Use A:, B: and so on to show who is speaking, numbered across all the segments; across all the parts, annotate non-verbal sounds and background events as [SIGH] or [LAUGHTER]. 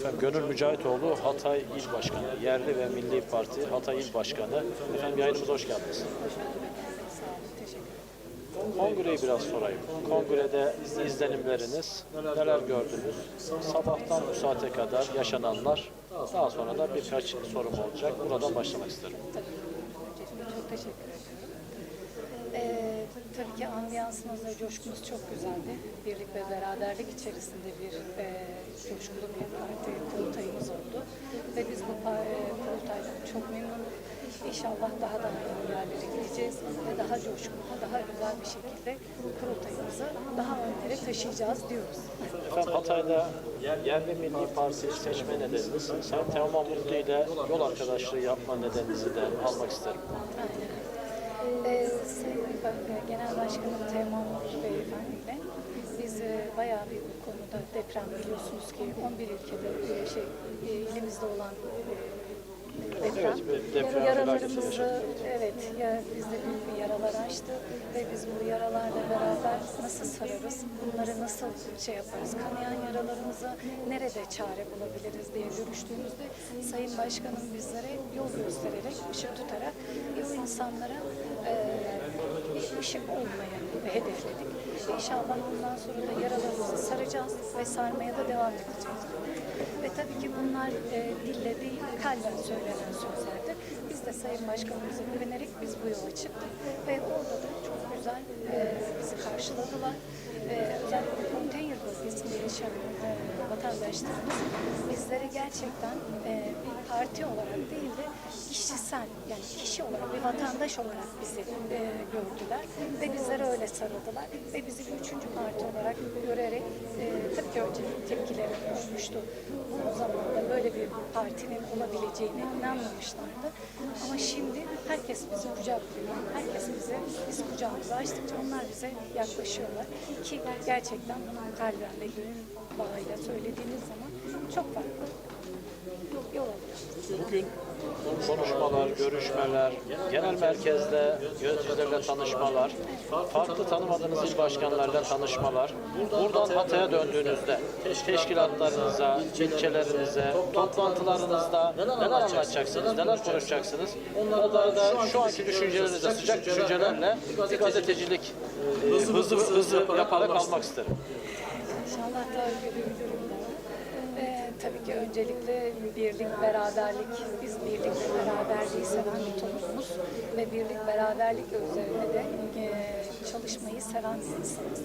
A: Efendim Gönül Mücahitoğlu Hatay İl Başkanı, yerli ve milli parti Hatay İl Başkanı. Efendim yayınımıza hoş geldiniz. Kongreyi biraz sorayım. Kongrede izlenimleriniz, neler gördünüz? Sabahtan bu saate kadar yaşananlar, daha sonra da birkaç sorum olacak. Buradan başlamak isterim.
B: Tabii. Çok teşekkür ediyorum. Ee, ambiyansımız ve coşkumuz çok güzeldi. Birlik ve beraberlik içerisinde bir e, coşkulu bir parti kurultayımız oldu. Ve biz bu e, kurultaydan çok memnunuz. İnşallah daha da iyi yerlere gideceğiz ve daha coşkulu, daha güzel bir şekilde kurultayımızı daha önlere taşıyacağız diyoruz.
A: Efendim Hatay'da yerli milli parti seçme nedeniniz, Sayın Teoman Mutlu ile yol arkadaşlığı yapma nedeninizi de almak isterim.
B: Ee, Sayın Genel Başkanım Teoman Beyefendi'yle biz e, bayağı bir bu konuda deprem biliyorsunuz ki 11 ülkede e, şey e, ilimizde olan e, deprem.
A: Evet, deprem
B: Yaralarımızı evet ya bizde büyük bir yaralar açtı ve biz bu yaralarla beraber nasıl sararız? Bunları nasıl şey yaparız? Kanayan yaralarımıza nerede çare bulabiliriz diye görüştüğümüzde Sayın Başkanım bizlere yol göstererek, ışık tutarak bu insanlara e, bir ışık olmayı hedefledik. İnşallah bundan sonra da yaralarımızı ve sarmaya da devam edeceğiz. Ve tabii ki bunlar e, dille değil, kalben söylenen sözlerdir. Biz de Sayın Başkanımıza güvenerek biz bu yola çıktık ve orada da çok güzel e, bizi karşıladılar. E, özellikle konteyner bölgesinde yaşayan e, vatandaşlarımız bizleri gerçekten e, bir parti olarak değil de kişisel yani kişi olarak bir vatandaş olarak bizi e, gördüler ve bizlere öyle sarıldılar ve bizi bir üçüncü parti olarak görerek e, tabii ki önce tepkileri olmuştu. Bu zamanda böyle bir partinin olabileceğine inanmamışlardı. Ama şimdi herkes bizi kucaklıyor. Herkes bize, biz kucağımızı açtıkça onlar bize yaklaşıyorlar. Ki gerçekten kalben ve gönül bağıyla söylediğiniz zaman çok farklı yol alıyoruz.
A: Bugün konuşmalar, görüşmeler, genel merkezde yöneticilerle tanışmalar, farklı tanımadığınız il başkanlarıyla tanışmalar, buradan Hatay'a döndüğünüzde teşkilatlarınıza, ilçelerinize, toplantılarınızda neler anlatacaksınız, neler konuşacaksınız? Onları da şu anki düşüncelerinizle, sıcak düşüncelerle bir gazetecilik e, hızlı hızlı yaparak almak isterim.
B: İnşallah bir durumda. Ee, tabii ki öncelikle birlik, beraberlik, biz birlik ve beraberliği seven bir toplumuz ve birlik, beraberlik üzerine de e, çalışmayı seven bir insanız.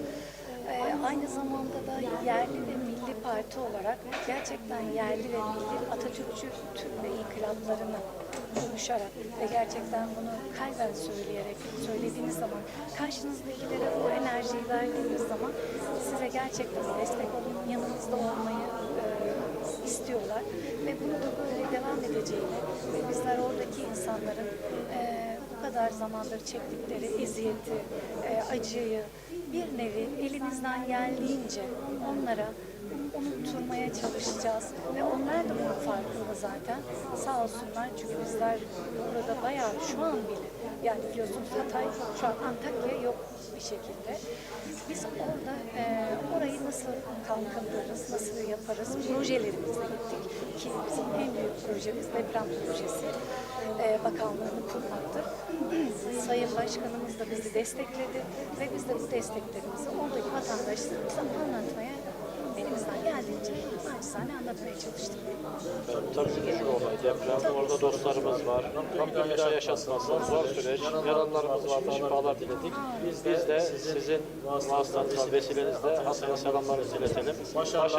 B: Ee, aynı zamanda da yerli ve milli parti olarak gerçekten yerli ve milli Atatürkçü Türk ve inkılaplarını konuşarak ve gerçekten bunu kalben söyleyerek söylediğiniz zaman karşınızdakilere bu enerjiyi verdiğiniz zaman size gerçekten destek olun, yanınızda olmayı e, istiyorlar. Ve bunu da böyle devam edeceğini ve bizler oradaki insanların e, bu kadar zamandır çektikleri eziyeti, e, acıyı bir nevi elimizden geldiğince onlara unutturmaya çalışacağız ve onlar da bunun farkında zaten sağ olsunlar çünkü bizler burada bayağı şu an bile yani biliyorsunuz Hatay şu an Antakya yok bir şekilde. Biz orada e, orayı nasıl kalkındırırız, nasıl yaparız projelerimizle gittik ki bizim en büyük projemiz deprem projesi e, bakanlığını kurmaktır. [CLEARS THROAT] Sayın Başkanımız da bizi destekledi ve biz de bu desteklerimizi oradaki vatandaşlarımıza anlatmaya elimizden geldiğince naçizane anlatmaya çalıştık.
A: Tabii üzücü bir olay. Deprem. Orada dostlarımız var. Rabbim bir daha yaşatmasın. Zor süreç. Yaralılarımız var. Şifalar diledik. Biz de sizin vasıtanızla, vesilenizle Hatay'a selamlarınızı iletelim. Başarılar.